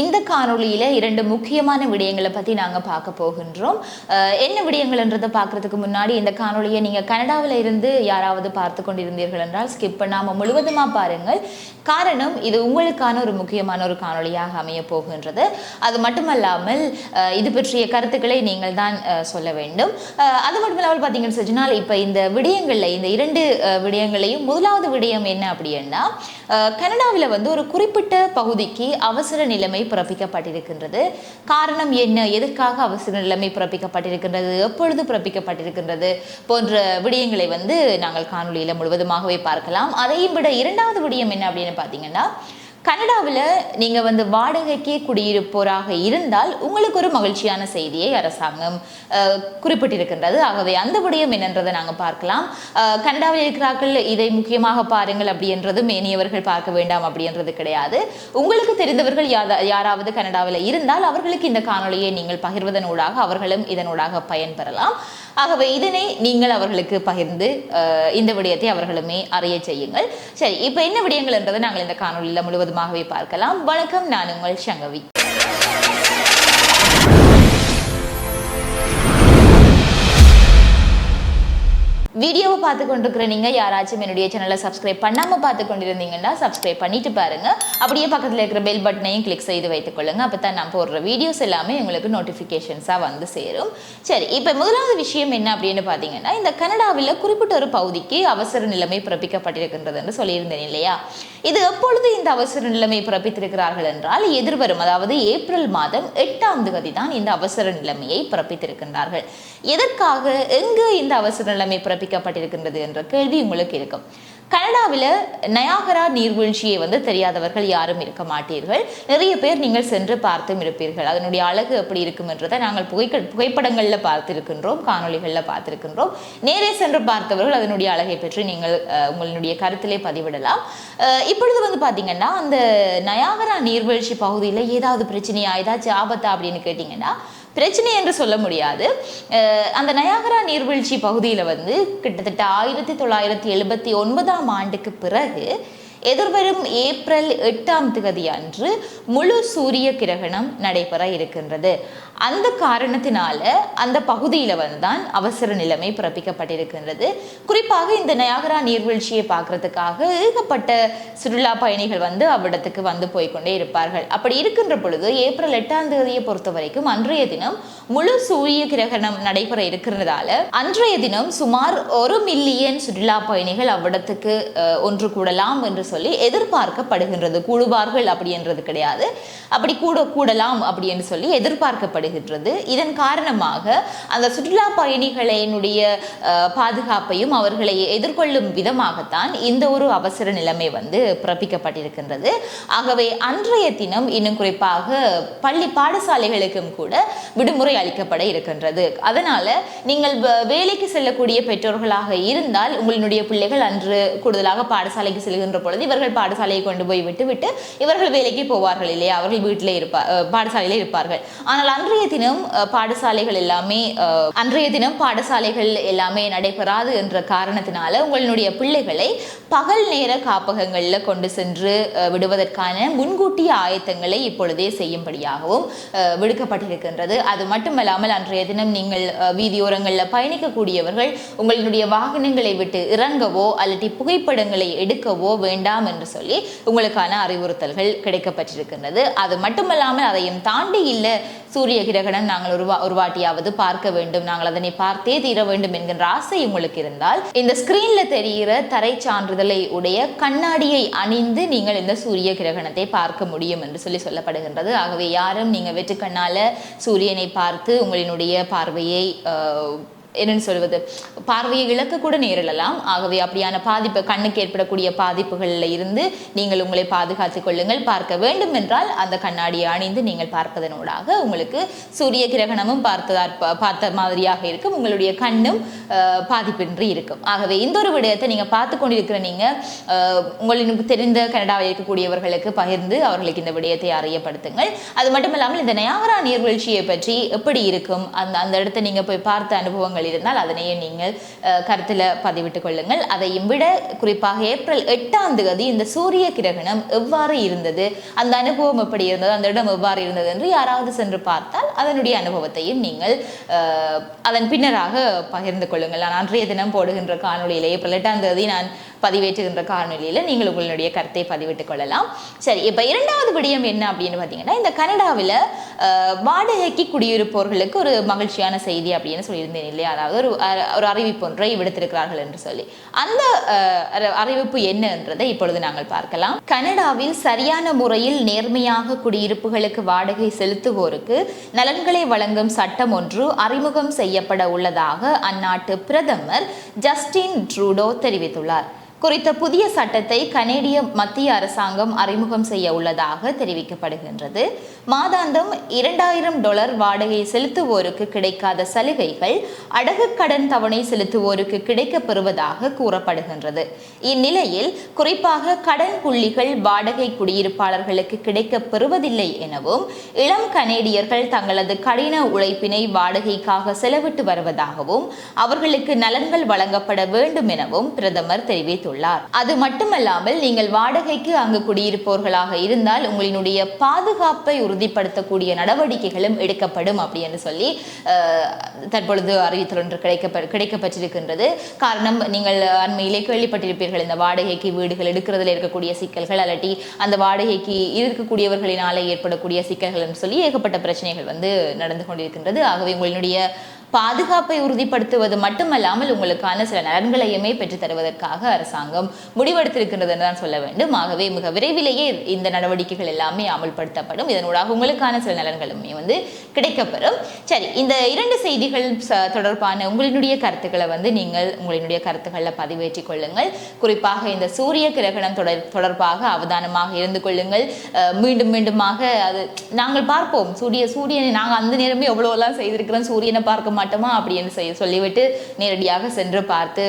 இந்த காணொளியில் இரண்டு முக்கியமான விடயங்களை பத்தி நாங்க பார்க்க போகின்றோம். என்ன விடயங்கள்ன்றதை பார்க்கறதுக்கு முன்னாடி இந்த காணொலியை நீங்க கனடாவில் இருந்து யாராவது பார்த்து கொண்டிருந்தீர்கள் என்றால் ஸ்கிப் பண்ணாம முழுவதுமா பாருங்கள். காரணம் இது உங்களுக்கான ஒரு முக்கியமான ஒரு காணொளியாக அமைய போகின்றது. அது மட்டுமல்லாமல் இது பற்றிய கருத்துக்களை நீங்கள் தான் சொல்ல வேண்டும். அது மட்டுமல்லாமல் பார்த்தீங்கன்னு சொன்னால் இப்போ இந்த விடயங்கள்ல இந்த இரண்டு விடயங்களையும் முதலாவது விடயம் என்ன அப்படின்னா கனடாவில் வந்து ஒரு குறிப்பிட்ட பகுதிக்கு அவசர நிலைமை பிறப்பிக்கப்பட்டிருக்கின்றது. காரணம் என்ன? எதற்காக அவசர நிலைமை பிறப்பிக்கப்பட்டிருக்கின்றது? எப்பொழுது பிறப்பிக்கப்பட்டிருக்கின்றது? போன்ற விடயங்களை வந்து நாங்கள் காணொளியில் முழுவதுமாகவே பார்க்கலாம். அதையும் விட இரண்டாவது விடயம் என்ன அப்படின்னு பார்த்தீங்கன்னா கனடாவில் நீங்கள் வந்து வாடகைக்கே குடியிருப்போராக இருந்தால் உங்களுக்கு ஒரு மகிழ்ச்சியான செய்தியை அரசாங்கம் குறிப்பிட்டிருக்கின்றது. ஆகவே அந்த விடயம் என்னன்றதை நாங்கள் பார்க்கலாம். கனடாவில் இருக்கிறார்கள் இதை முக்கியமாக பாருங்கள் அப்படின்றது மேனியவர்கள் பார்க்க வேண்டாம் அப்படின்றது கிடையாது. உங்களுக்கு தெரிந்தவர்கள் யாதா யாராவது கனடாவில் இருந்தால் அவர்களுக்கு இந்த காணொளியை நீங்கள் பகிர்வதனூடாக அவர்களும் இதனூடாக பயன்பெறலாம். ஆகவே இதனை நீங்கள் அவர்களுக்கு பகிர்ந்து இந்த விடயத்தை அவர்களுமே அறிய செய்யுங்கள். சரி இப்போ என்ன விடயங்கள் என்றதை நாங்கள் இந்த காணொளியில் முழுவதுமாகவே பார்க்கலாம். வணக்கம் நான் உங்கள் சங்கவி. வீடியோவை பார்த்து கொண்டிருக்கிற நீங்கள் யாராச்சும் என்னுடைய சேனலை சப்ஸ்கிரைப் பண்ணாமல் பார்த்து கொண்டிருந்தீங்கன்னா சப்ஸ்கிரைப் பண்ணிட்டு பாருங்கள் அப்படியே பக்கத்தில் இருக்கிற பெல் பட்டனையும் கிளிக் செய்து வைத்துக் கொள்ளுங்க. அப்பதான் நான் போடுற வீடியோஸ் எல்லாமே உங்களுக்கு நோட்டிஃபிகேஷன்ஸாக வந்து சேரும். சரி இப்போ முதலாவது விஷயம் என்ன அப்படின்னு பார்த்தீங்கன்னா இந்த கனடாவில் குறிப்பிட்ட ஒரு பகுதிக்கு அவசர நிலைமை பிறப்பிக்கப்பட்டிருக்கின்றது என்று சொல்லியிருந்தேன் இல்லையா? இது எப்பொழுது இந்த அவசர நிலைமை பிறப்பித்திருக்கிறார்கள் என்றால் எதிர்வரும் அதாவது ஏப்ரல் மாதம் எட்டாம் தேதி தான் இந்த அவசர நிலைமையை பிறப்பித்திருக்கின்றார்கள். எதற்காக எங்கு இந்த அவசர நிலைமை பிறப்பிக்கப்பட்டிருக்கின்றது என்ற கேள்வி உங்களுக்கு இருக்கும். கனடாவில் நயாகரா நீர்வீழ்ச்சியை வந்து தெரியாதவர்கள் யாரும் இருக்க மாட்டீர்கள். நிறைய பேர் நீங்கள் சென்று பார்த்தும் இருப்பீர்கள். அதனுடைய அழகு எப்படி இருக்கும் என்றதை நாங்கள் புகைக்க புகைப்படங்களில் பார்த்திருக்கின்றோம் காணொளிகளில் பார்த்திருக்கின்றோம். நேரே சென்று பார்த்தவர்கள் அதனுடைய அழகை பற்றி நீங்கள் உங்களுடைய கருத்திலே பதிவிடலாம். இப்பொழுது வந்து பார்த்தீங்கன்னா அந்த நயாகரா நீர்வீழ்ச்சி பகுதியில் ஏதாவது பிரச்சனையா ஏதாச்சும் ஆபத்தா அப்படின்னு கேட்டிங்கன்னா பிரச்சனை என்று சொல்ல முடியாது. அந்த நயாகரா நீர்வீழ்ச்சி பகுதியில் வந்து கிட்டத்தட்ட ஆயிரத்தி தொள்ளாயிரத்தி எழுபத்தி ஒன்பதாம் ஆண்டுக்கு பிறகு எதிர்வரும் ஏப்ரல் எட்டாம் தேதி அன்று முழு சூரிய கிரகணம் நடைபெற இருக்கின்றது. அந்த காரணத்தினால அந்த பகுதியில் வந்து தான் அவசர நிலைமை பிறப்பிக்கப்பட்டிருக்கின்றது. குறிப்பாக இந்த நயாகரா நீர்வீழ்ச்சியை பார்க்கறதுக்காக ஏகப்பட்ட சுற்றுலா பயணிகள் வந்து அவ்விடத்துக்கு வந்து போய்க்கொண்டே இருப்பார்கள். அப்படி இருக்கின்ற பொழுது ஏப்ரல் எட்டாம் தேதியை பொறுத்த வரைக்கும் அன்றைய தினம் முழு சூரிய கிரகணம் நடைபெற இருக்கிறதால அன்றைய தினம் சுமார் ஒரு மில்லியன் சுற்றுலா பயணிகள் அவ்விடத்துக்கு ஒன்று கூடலாம் என்று சொல்லி எதிர்பார்க்கப்படுகின்றது. கூடுவார்கள் அப்படின்றது கிடையாது. அப்படி கூட கூடலாம் அப்படின்னு சொல்லி எதிர்பார்க்கப்படுகின்றது. இதன் காரணமாக அந்த சுற்றுலா பயணிகளினுடைய பாதுகாப்பையும் அவர்களை எதிர்கொள்ளும் விதமாகத்தான் இந்த ஒரு அவசர நிலைமை வந்து பிறப்பிக்கப்பட்டிருக்கின்றது. ஆகவே அன்றைய தினம் இன்னும் குறிப்பாக பள்ளி பாடசாலைகளுக்கும் கூட விடுமுறை அளிக்கப்பட இருக்கின்றது. அதனால நீங்கள் வேலைக்கு செல்லக்கூடிய பெற்றோர்களாக இருந்தால் உங்களுடைய பிள்ளைகள் அன்று கூடுதலாக பாடசாலைக்கு செல்கின்ற பொழுது இவர்கள் பாடசாலையை கொண்டு போய் விட்டு விட்டு இவர்கள் வேலைக்கு போவார்கள் இல்லையா? அவர்கள் வீட்டில் இருப்பார் அஹ் பாடசாலையிலே இருப்பார்கள். ஆனால் அன்றைய தினம் பாடசாலைகள் எல்லாமே அன்றைய தினம் பாடசாலைகள் எல்லாமே நடைபெறாது என்ற காரணத்தினால உங்களுடைய பிள்ளைகளை பகல் நேர காப்பகங்களில் கொண்டு சென்று விடுவதற்கான முன்கூட்டிய ஆயத்தங்களை இப்பொழுதே செய்யும்படியாகவும் விடுக்கப்பட்டிருக்கின்றது. அது மட்டுமல்லாமல் அன்றைய தினம் நீங்கள் வீதியோரங்களில் பயணிக்கக்கூடியவர்கள் உங்களுடைய வாகனங்களை விட்டு இறங்கவோ அல்லது புகைப்படங்களை எடுக்கவோ வேண்டாம் என்று சொல்லி உங்களுக்கான அறிவுறுத்தல்கள் கிடைக்கப்பட்டிருக்கின்றது. அது மட்டுமல்லாமல் அதையும் தாண்டி இல்லை சூரிய கிரகணம் நாங்கள் ஒரு வா- ஒரு வாட்டியாவது பார்க்க வேண்டும். நாங்கள் அதனை பார்த்தே தீர வேண்டும் என்கின்ற ஆசை உங்களுக்கு இருந்தால் இந்த ஸ்கிரீன்ல தெரிகிற தரை சான்றிதழை உடைய கண்ணாடியை அணிந்து நீங்கள் இந்த சூரிய கிரகணத்தை பார்க்க முடியும் என்று சொல்லி சொல்லப்படுகின்றது. ஆகவே யாரும் நீங்கள் வெற்று சூரியனை பார்த்து உங்களினுடைய பார்வையை என்னன்னு சொல்வது பார்வையை இழக்க கூட நேரிடலாம். ஆகவே அப்படியான பாதிப்பு கண்ணுக்கு ஏற்படக்கூடிய பாதிப்புகளில் இருந்து நீங்கள் உங்களை பாதுகாத்துக் கொள்ளுங்கள். பார்க்க வேண்டும் என்றால் அந்த கண்ணாடியை அணிந்து நீங்கள் பார்ப்பதனூடாக உங்களுக்கு சூரிய கிரகணமும் பார்த்ததா பார்த்த மாதிரியாக இருக்கும். உங்களுடைய கண்ணும் பாதிப்பின்றி இருக்கும். ஆகவே இந்த ஒரு விடயத்தை நீங்கள் பார்த்து கொண்டிருக்கிற நீங்கள் உங்களுக்கு தெரிந்த கனடாவில் இருக்கக்கூடியவர்களுக்கு பகிர்ந்து அவர்களுக்கு இந்த விடயத்தை அறியப்படுத்துங்கள். அது மட்டும் இல்லாமல் இந்த நயாகரா நீர்வீழ்ச்சியை பற்றி எப்படி இருக்கும்? அந்த அந்த இடத்தை நீங்கள் போய் பார்த்த அனுபவங்கள் அனுபவங்கள் இருந்தால் அதனையும் நீங்கள் கருத்தில் பதிவிட்டுக் கொள்ளுங்கள். அதையும் விட குறிப்பாக ஏப்ரல் எட்டாம் தேதி இந்த சூரிய கிரகணம் எவ்வாறு இருந்தது அந்த அனுபவம் எப்படி இருந்தது அந்த இடம் எவ்வாறு இருந்தது என்று யாராவது சென்று பார்த்தால் அதனுடைய அனுபவத்தையும் நீங்கள் அதன் பின்னராக பகிர்ந்து கொள்ளுங்கள். நான் அன்றைய தினம் போடுகின்ற காணொலியில் ஏப்ரல் எட்டாம் தேதி நான் பதிவேற்றுகின்ற காணொலியில் நீங்கள் உங்களுடைய கருத்தை பதிவிட்டுக் கொள்ளலாம். சரி இப்போ இரண்டாவது விடயம் என்ன அப்படின்னு பார்த்தீங்கன்னா இந்த கனடாவில் வாடகைக்கு குடியிருப்பவர்களுக்கு ஒரு மகிழ்ச்சியான செய்தி அப்படின்னு சொல்லியிருந்தேன் இல்லையா? அதாவது ஒரு ஒரு அறிவிப்பு ஒன்றை விடுத்திருக்கிறார்கள் என்று சொல்லி. அந்த அறிவிப்பு என்ன அறிவிப்பு என்னன்றதை இப்பொழுது நாங்கள் பார்க்கலாம். கனடாவில் சரியான முறையில் நேர்மையாக குடியிருப்புகளுக்கு வாடகை செலுத்துவோருக்கு நலன்களை வழங்கும் சட்டம் ஒன்று அறிமுகம் செய்யப்பட உள்ளதாக அந்நாட்டு பிரதமர் ஜஸ்டின் ட்ரூடோ தெரிவித்துள்ளார். குறித்த புதிய சட்டத்தை கனேடிய மத்திய அரசாங்கம் அறிமுகம் செய்ய உள்ளதாக தெரிவிக்கப்படுகின்றது. மாதாந்தம் இரண்டாயிரம் டாலர் வாடகை செலுத்துவோருக்கு கிடைக்காத சலுகைகள் அடகு கடன் தவணை செலுத்துவோருக்கு கிடைக்கப் பெறுவதாக கூறப்படுகின்றது. இந்நிலையில் குறிப்பாக கடன் புள்ளிகள் வாடகை குடியிருப்பாளர்களுக்கு கிடைக்கப் பெறுவதில்லை எனவும் இளம் கனேடியர்கள் தங்களது கடின உழைப்பினை வாடகைக்காக செலவிட்டு வருவதாகவும் அவர்களுக்கு நலன்கள் வழங்கப்பட வேண்டும் எனவும் பிரதமர் தெரிவித்துள்ளார். அது மட்டுமல்லாமல் நீங்கள் வாடகைக்கு அங்கு குடியிருப்பவர்களாக இருந்தால் உங்களினுடைய பாதுகாப்பை உறுதிப்படுத்தக்கூடிய நடவடிக்கைகளும் எடுக்கப்படும் அப்படின்னு சொல்லி தற்பொழுது அறிவித்தல் ஒன்று கிடைக்க கிடைக்கப்பட்டிருக்கின்றது. காரணம் நீங்கள் அண்மையிலே கேள்விப்பட்டிருப்பீர்கள் இந்த வாடகைக்கு வீடுகள் எடுக்கிறதுல இருக்கக்கூடிய சிக்கல்கள் அல்லாட்டி அந்த வாடகைக்கு இருக்கக்கூடியவர்களினாலே ஏற்படக்கூடிய சிக்கல்கள் சொல்லி ஏகப்பட்ட பிரச்சனைகள் வந்து நடந்து கொண்டிருக்கின்றது. ஆகவே உங்களினுடைய பாதுகாப்பை உறுதிப்படுத்துவது மட்டுமல்லாமல் உங்களுக்கான சில நலன்களையுமே பெற்றுத் தருவதற்காக அரசாங்கம் முடிவெடுத்திருக்கின்றது என்று தான் சொல்ல வேண்டும். ஆகவே மிக விரைவிலேயே இந்த நடவடிக்கைகள் எல்லாமே அமல்படுத்தப்படும். இதனூடாக உங்களுக்கான சில நலன்களுமே வந்து கிடைக்கப்பெறும். சரி இந்த இரண்டு செய்திகள் ச- தொடர்பான உங்களினுடைய கருத்துக்களை வந்து நீங்கள் உங்களினுடைய கருத்துக்களில் பதிவேற்றிக் கொள்ளுங்கள். குறிப்பாக இந்த சூரிய கிரகணம் தொடர் தொடர்பாக அவதானமாக இருந்து கொள்ளுங்கள். மீண்டும் மீண்டுமாக அது நாங்கள் பார்ப்போம். சூரிய சூரியனை நாங்கள் அந்த நேரமே எவ்வளோலாம் செய்திருக்கிறோம் சூரியனை பார்க்க மாட்டோமா அப்படின்னு செய்ய சொல்லிவிட்டு நேரடியாக சென்று பார்த்து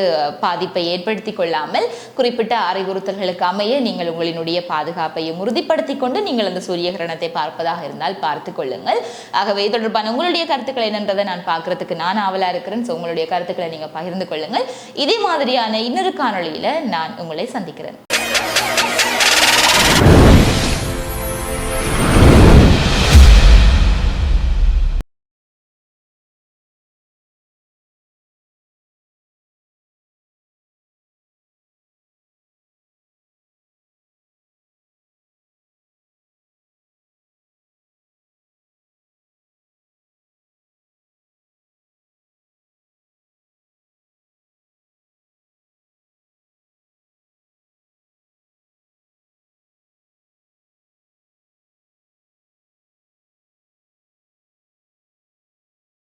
பாதிப்பை ஏற்படுத்தி கொள்ளாமல் குறிப்பிட்ட அறிவுறுத்தல்களுக்கு அமைய நீங்கள் உங்களினுடைய பாதுகாப்பையும் உறுதிப்படுத்தி கொண்டு நீங்கள் அந்த சூரிய கிரணத்தை பார்ப்பதாக இருந்தால் பார்த்து கொள்ளுங்கள். ஆகவே தொடர்பான உங்களுடைய கருத்துக்கள் என்னன்றதை நான் பார்க்கறதுக்கு நான் ஆவலா இருக்கிறேன். ஸோ உங்களுடைய கருத்துக்களை நீங்க பகிர்ந்து கொள்ளுங்கள். இதே மாதிரியான இன்னொரு காணொளியில நான் உங்களை சந்திக்கிறேன்.